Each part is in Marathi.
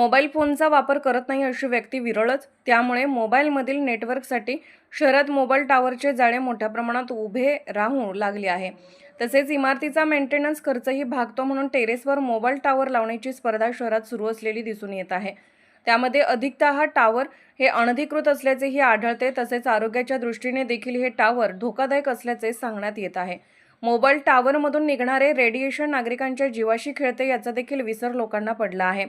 मोबाईल फोनचा वापर करत नाही अशी व्यक्ती विरळच. त्यामुळे मोबाईलमधील नेटवर्कसाठी शहरात मोबाईल टॉवरचे जाळे मोठ्या प्रमाणात उभे राहू लागले आहे. तसेच इमारतीचा मेंटेनन्स खर्चही भागतो म्हणून टेरेसवर मोबाईल टॉवर लावण्याची स्पर्धा शहरात सुरू असलेली दिसून येत आहे. त्यामध्ये अधिकतः हा टॉवर हे अनधिकृत असल्याचेही आढळते. तसेच आरोग्याच्या दृष्टीने देखील हे टॉवर धोकादायक असल्याचे सांगण्यात येत आहे. मोबाईल टॉवरमधून निघणारे रेडिएशन नागरिकांच्या जीवाशी खेळते याचा देखील विसर लोकांना पडला आहे.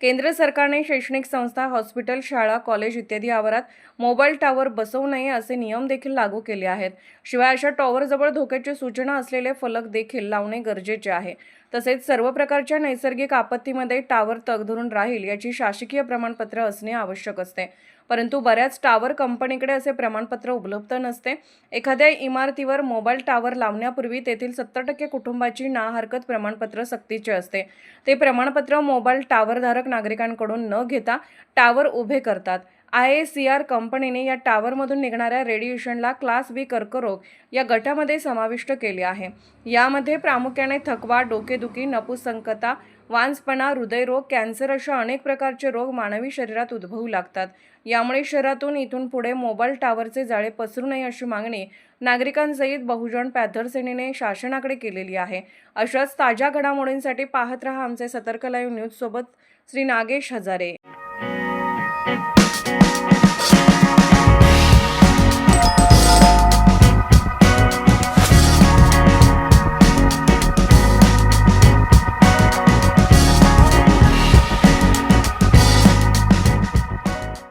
केंद्र सरकारने शैक्षणिक संस्था हॉस्पिटल शाळा कॉलेज इत्यादी आवारात मोबाईल टॉवर बसवू नये असे नियम देखील लागू केले आहेत. शिवाय अशा टॉवरजवळ धोक्याची सूचना असलेले फलक देखील लावणे गरजेचे आहे. तसेच सर्व प्रकारच्या नैसर्गिक आपत्तीमध्ये टॉवर तग धरून राहील याची शासकीय प्रमाणपत्र असणे आवश्यक असते. परंतु बऱ्याच टॉवर कंपनीकडे असे प्रमाणपत्र उपलब्ध नसते. एखाद्या इमारतीवर मोबाईल टॉवर लावण्यापूर्वी तेथील सत्तर टक्के कुटुंबाची ना हरकत प्रमाणपत्र सक्तीचे असते. ते प्रमाणपत्र मोबाईल टॉवरधारक नागरिकांकडून न घेता टॉवर उभे करतात. आय ए सी आर कंपनीने या टावरमधून निघणाऱ्या रेडिएशनला क्लास बी कर्करोग या गटामध्ये समाविष्ट केले आहे. यामध्ये प्रामुख्याने थकवा डोकेदुखी नपुसंकता वांसपणा हृदयरोग कॅन्सर अशा अनेक प्रकारचे रोग मानवी शरीरात उद्भवू लागतात. यामुळे शहरातून इथून पुढे मोबाईल टावरचे जाळे पसरू नये अशी मागणी नागरिकांसहित बहुजन पॅथर सेनेने शासनाकडे केलेली आहे. अशाच ताज्या घडामोडींसाठी पाहत रहा आमचे सतर्क लाईव्ह न्यूजसोबत श्री नागेश हजारे.